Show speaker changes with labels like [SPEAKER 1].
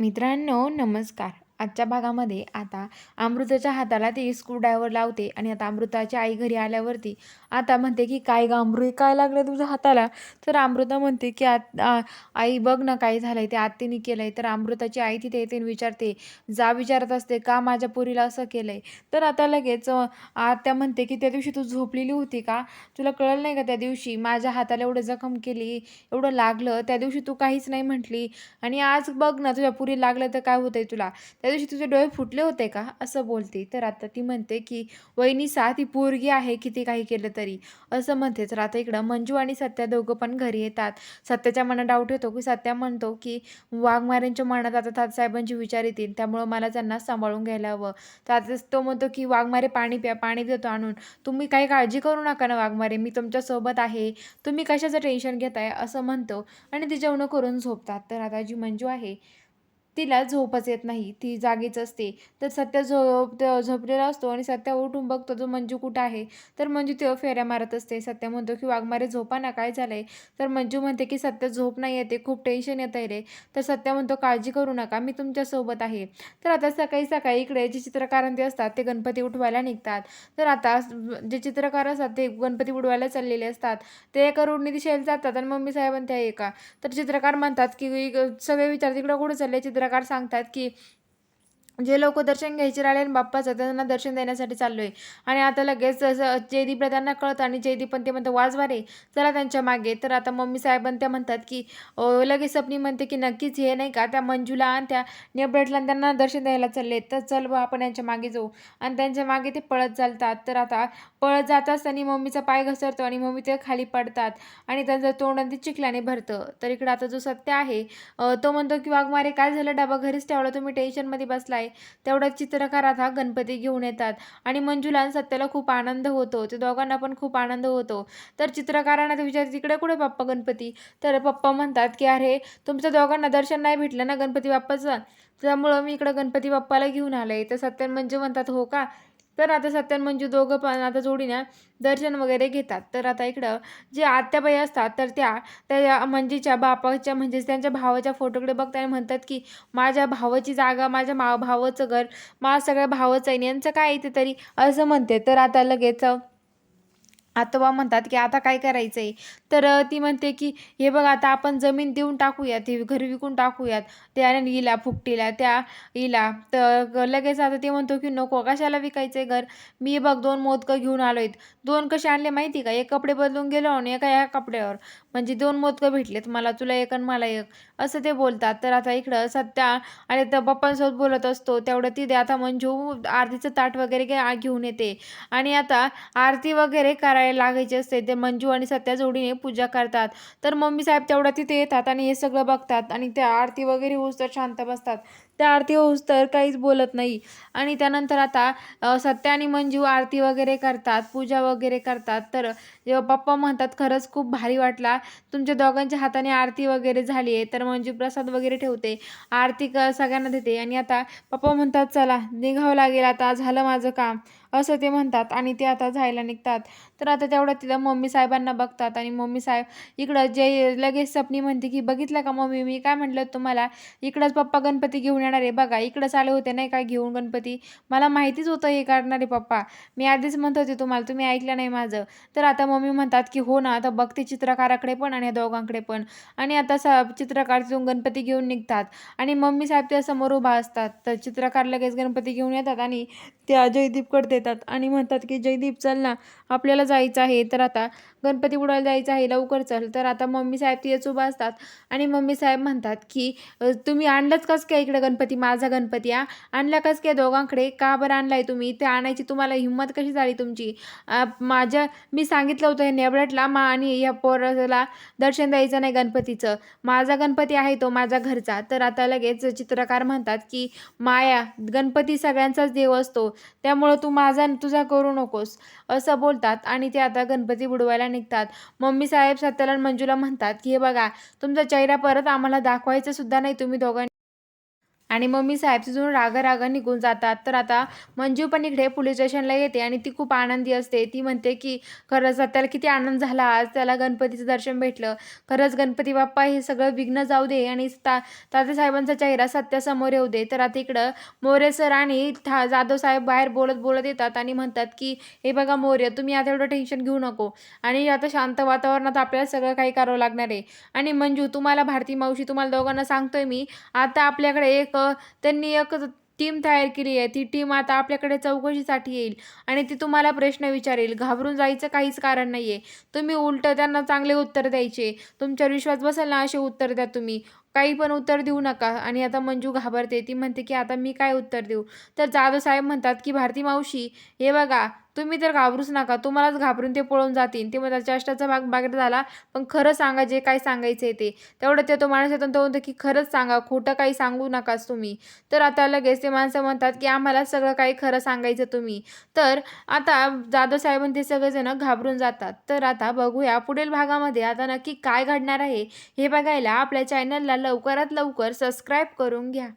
[SPEAKER 1] मित्रांनो नमस्कार. आजच्या भागामध्ये आता अमृताच्या हाताला ती स्क्रूड्रायव्हर लावते आणि आता अमृताची आई घरी आल्यावरती आता म्हणते की काय गं अमृत काय लागलं तुझ्या हाताला? तर अमृता म्हणते की आत आई बघ ना काय झालंय ते आत्तीने केलंय. तर अमृताची आई तिथे येते विचारते जा विचारत असते का माझ्या पुरीला असं केलंय? तर आता लगेच आत्या म्हणते की त्या दिवशी तू झोपलेली होती का? तुला कळलं नाही का त्या दिवशी? माझ्या हाताला एवढं जखम केली एवढं लागलं त्या दिवशी तू काहीच नाही म्हटली आणि आज बघ ना तुझ्या पुरी लागलं तर काय होतंय तुला? त्या दिवशी तुझे डोळे फुटले होते का? असं बोलते. तर आता ती म्हणते की वहिनी सा ती पोरगी आहे किती काही केलं तरी. असं म्हणते. तर आता इकडं मंजू आणि सत्या दोघं पण घरी येतात. सत्याच्या मनात डाऊट येतो की सत्या म्हणतो की वाघमाऱ्यांच्या मनात आता तातसाहेबांचे विचार येतील. त्यामुळं मला त्यांना सांभाळून घ्यायला हवं. तर आता तो म्हणतो की वाघमारे पाणी प्या पाणी देतो आणून. तुम्ही काही काळजी करू नका ना वाघमारे मी तुमच्यासोबत आहे. तुम्ही कशाचं टेन्शन घेताय? असं म्हणतो. आणि ती जेवणं करून झोपतात. तर आता जी मंजू आहे तिला झोपच येत नाही. ती जागीच असते. तर सत्या झोप झोपलेला असतो आणि सत्या उठून बघतो जो मंजू कुठं आहे. तर मंजू तेव्हा फेऱ्या मारत असते. सत्या म्हणतो की वाघमारे झोपा ना काय झालंय? तर मंजू म्हणते की सत्या झोप नाही येते खूप टेन्शन येत आहे रे. तर सत्या म्हणतो काळजी करू नका मी तुमच्यासोबत आहे. तर आता सकाळी सकाळी इकडे जे चित्रकार ते असतात ते गणपती उठवायला निघतात. तर आता जे चित्रकार असतात ते गणपती उडवायला चाललेले असतात. ते एका रोडने दिशेला जातात आणि मम्मी साहेब त्या एका. तर चित्रकार म्हणतात की इक- सगळे विचार तिकडं कुठं चालले? चित्र प्रकार सांगतात की जे लोक दर्शन घ्यायचे राहिले आणि बाप्पाचं त्यांना दर्शन देण्यासाठी चाललो आहे आणि आता लगेच असं जयदीपला त्यांना कळतं आणि जयदीप पण ते म्हणतं वाजवा रे चला त्यांच्या मागे. तर आता मम्मी साहेबां त्या म्हणतात की लगेच सपनी म्हणते की नक्कीच हे नाही का त्या मंजूला आणि त्या नेबरेटला त्यांना दर्शन द्यायला चालले तर चल बा आपण यांच्या मागे जाऊ. आणि त्यांच्या मागे ते पळत चालतात. तर आता पळत जात असताना मम्मीचा पाय घसरतो आणि मम्मी ते खाली पडतात आणि त्यांचं तोंड ते चिखलाने भरतं. तर इकडं आता जो सत्य आहे तो म्हणतो की वाघमारे काय झालं? डबा घरीच ठेवला तुम्ही टेन्शनमध्ये बसलाय. तेवढ्यात चित्रकारात हा गणपती घेऊन येतात. आणि मंजुला आणि सत्याला खूप आनंद होतो. ते दोघांना पण खूप आनंद होतो. तर चित्रकारांना ते विचार तिकडे कुठे पप्पा गणपती? तर पप्पा म्हणतात की अरे तुमच्या दोघांना दर्शन नाही भेटलं ना गणपती बाप्पाचं? त्यामुळं मी इकडं गणपती बाप्पाला घेऊन आलंय तर सत्यान म्हणजे म्हणतात हो का? तर आता सत्यन मंजू दोघं पण आता जोडीनं दर्शन वगैरे घेतात. तर आता इकडं जे आत्याबाई असतात तर त्या त्या मंजीच्या बापाच्या म्हणजेच त्यांच्या भावाच्या फोटोकडे बघताना म्हणतात की माझ्या भावाची जागा माझ्या मा भावाचं घर माझं सगळ्या भावाचं आहे यांचं काय येते तरी? असं म्हणते. तर आता लगेच आतोबा म्हणतात की आता काय करायचं आहे तर ती म्हणते की हे बघ आता आपण जमीन देऊन टाकूयात हे घर विकून टाकूयात. त्या इला फुकटीला त्या इला तर लगेच आता ते म्हणतो की नको कशाला विकायचं आहे घर? मी बघ दोन मोदकं घेऊन आलो आहेत दोन कसे आणले माहिती का? एक कपडे बदलून गेलो आणि एका ह्या कपड्यावर. म्हणजे दोन मोदकं भेटलेत मला तुला एक आणि मला एक. असं ते बोलतात. तर आता इकडं सध्या आणि तर पप्पांसोबत बोलत असतो. तेवढं ती आता मंजू आरतीचं ताट वगैरे घेऊन येते. आणि आता आरती वगैरे करायला लागायचे असते. ते मंजू आणि सत्या जोडीने पूजा करतात. तर मम्मी साहेब तेवढ्या तिथे येतात आणि हे सगळं बघतात आणि त्या आरती वगैरे होऊस तर शांत बसतात. त्या आरती होऊस तर काहीच बोलत नाही. आणि त्यानंतर आता सत्या आणि मंजू आरती वगैरे करतात पूजा वगैरे करतात. तर जेव्हा पप्पा म्हणतात खरंच खूप भारी वाटला. तुमच्या दोघांच्या हाताने आरती वगैरे झाली आहे. तर मंजू प्रसाद वगैरे ठेवते. आरती क सगळ्यांना देते. आणि आता पप्पा म्हणतात चला निघावं लागेल. आता झालं माझं काम. असं ते म्हणतात आणि ते आता जायला निघतात. तर आता तेवढ्यात तिथं मम्मी साहेबांना बघतात आणि मम्मी साहेब इकडं जे लगेच सपनी म्हणते की बघितलं का मम्मी? मी काय म्हटलं तुम्हाला? इकडंच पप्पा गणपती घेऊन येणार आहे. बघा इकडंच आले होते नाही काय घेऊन गणपती? मला माहितीच होतं हे करणारे पप्पा. मी आधीच म्हणत होते तुम्हाला तुम्ही ऐकलं नाही माझं. तर आता मम्मी म्हणतात की हो ना आता बघते चित्रकाराकडे पण आणि या दोघांकडे पण. आणि आता स चित्रकार तिथून गणपती घेऊन निघतात. आणि मम्मी साहेब त्या समोर उभा असतात. तर चित्रकार लगेच गणपती घेऊन येतात आणि त्या जयदीपकडे देतात आणि म्हणतात की जयदीप चल ना आपल्याला जायचं आहे. तर आता गणपती बुडायला जायचं आहे लवकर चल. तर आता मम्मी साहेब तिथेच उभा असतात आणि मम्मी साहेब म्हणतात की तुम्ही आणलंच कस काय इकडे गणपती माझा गणपती आ? आणला कस काय दोघांकडे? का बरं आणलाय तुम्ही? ते आणायची तुम्हाला हिंमत कशी झाली तुमची? माझ्या मी सांगितलं होतं हे नेबळटला मा आणि या पोराला दर्शन द्यायचं नाही गणपतीचं. माझा गणपती आहे तो माझा घरचा. तर आता लगेच चित्रकार म्हणतात की माया गणपती सगळ्यांचाच देव असतो. त्यामुळं तू माझा तुझा करू नकोस. असं बोलतात आणि ते आता गणपती बुडवायला निघतात. मम्मी साहेब सत्याला मंजूला म्हणतात की हे बघा तुमचा चेहरा परत आम्हाला दाखवायचा सुद्धा नाही तुम्ही दोघांनी. आणि मम्मी साहेब तिथून रागा रागा निघून जातात. तर आता मंजू पण इकडे पोलीस स्टेशनला येते आणि ती खूप आनंदी असते. ती म्हणते की खरंच त्याला किती आनंद झाला. आज त्याला गणपतीचं दर्शन भेटलं. खरंच गणपती बाप्पा हे सगळं विघ्न जाऊ दे आणि ता तात्यासाहेबांचा चेहरा सत्यासमोर येऊ दे. तर आता इकडं मोरे सर आणि था जाधव साहेब बाहेर बोलत बोलत येतात आणि म्हणतात की हे बघा मोर्य तुम्ही आता एवढं टेन्शन घेऊ नको. आणि आता शांत वातावरणात आपल्याला सगळं काही करावं लागणार आहे. आणि मंजू तुम्हाला भारती मावशी तुम्हाला दोघांना सांगतोय मी. आता आपल्याकडे एक तर त्यांनी एक टीम तयार केली आहे. ती टीम आता आपल्याकडे चौकशीसाठी येईल आणि ती तुम्हाला प्रश्न विचारेल. घाबरून जायचं काहीच कारण नाही आहे तुम्ही उलटं त्यांना चांगले उत्तर द्यायचे. तुमच्यावर विश्वास बसेल ना असे उत्तर द्या तुम्ही. काही पण उत्तर देऊ नका. आणि आता मंजू घाबरते. ती म्हणते की आता मी काय उत्तर देऊ? तर जाधव साहेब म्हणतात की भारती मावशी हे बघा तुम्ही तर घाबरूच नका. तुम्हालाच घाबरून ते पळून जातील. ते म्हणतात चेष्टाचा भाग बागेत झाला पण खरं सांगा जे काय सांगायचं आहे ते. तेवढं ते तो माणूस येतो तो म्हणतो की खरंच सांगा खोटं काही सांगू नकाच तुम्ही. तर आता लगेच ते माणसं म्हणतात की आम्हाला सगळं काही खरं सांगायचं तुम्ही. तर आता जाधव साहेबांनी ते सगळेजण घाबरून जातात. तर आता बघूया पुढील भागामध्ये आता नक्की काय घडणार आहे हे बघायला आपल्या चॅनलला लवकरात लवकर सबस्क्राईब करून घ्या.